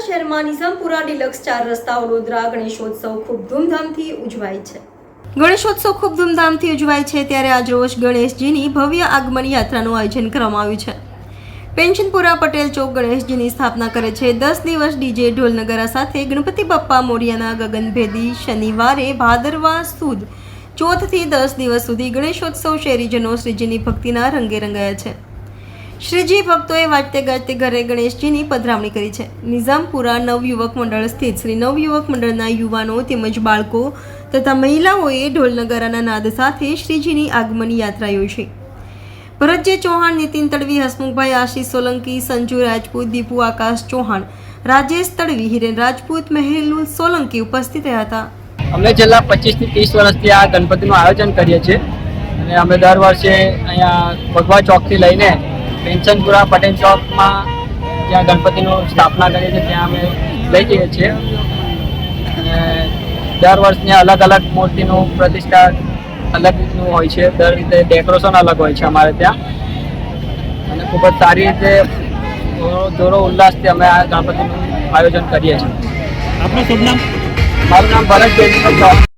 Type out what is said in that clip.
શહેરમાં નિઝામપુરા ડિલક્સ ચાર રસ્તા વડોદરા ગણેશોત્સવ ખૂબ ધૂમધામથી ઉજવાય છે. ગણેશોત્સવ ખૂબ ધૂમધામથી ઉજવાય છે ત્યારે આજરોજ ગણેશજીની ભવ્ય આગમન યાત્રાનું આયોજન કરવામાં આવ્યું છે. પેન્શનપુરા પટેલ ચોક ગણેશજીની સ્થાપના કરે છે. દસ દિવસ ડીજે ઢોલનગરા સાથે ગણપતિ બાપ્પા મોરિયાના ગગનભેદી શનિવારે ભાદરવા સુદ ચોથથી દસ દિવસ સુધી ગણેશોત્સવ શહેરીજનો શ્રીજીની ભક્તિના રંગે રંગાયા છે. શ્રીજી ભક્તોએ વાજતે ગાજતે ઘરે ગણેશજીની પધરામણી કરી છે. નિઝામપુરા નવયુવક મંડળ સ્થિત શ્રી નવયુવક મંડળના યુવાનો તેમજ બાળકો તથા મહિલાઓએ ઢોલ નગારાના નાદ સાથે શ્રીજીની આગમન યાત્રા યોજી. ભરતજી ચૌહાણ, નીતિન તડવી, હસમુખભાઈ આશીષ સોલંકી, સંજુ રાજપૂત, દીપુ આકાશ ચૌહાણ, રાજેશ તડવી, હિરેન રાજપૂત, મહેલુલ સોલંકી ઉપસ્થિત રહ્યા હતા. અમે છેલ્લા પચીસથી ત્રીસ વર્ષથી આ ગણપતિનું આયોજન કરીએ છીએ. અને અમે દર વર્ષે અહીંયા ભગવા ચોકથી લઈને પેન્શનપુરા પટેલ ચોકમાં જ્યાં ગણપતિનું સ્થાપના કરીએ છીએ ત્યાં અમે લઈ જઈએ છીએ. અને દર વર્ષની અલગ અલગ મૂર્તિનું પ્રતિષ્ઠા અલગ રીતનું હોય છે. દર રીતે ડેકોરેશન અલગ હોય છે અમારે ત્યાં. અને ખૂબ જ સારી રીતે જોરો ઉલ્લાસથી અમે આ ગણપતિનું આયોજન કરીએ છીએ. આપનું શુભ નામ? મારું નામ ભરત ચૌહાણ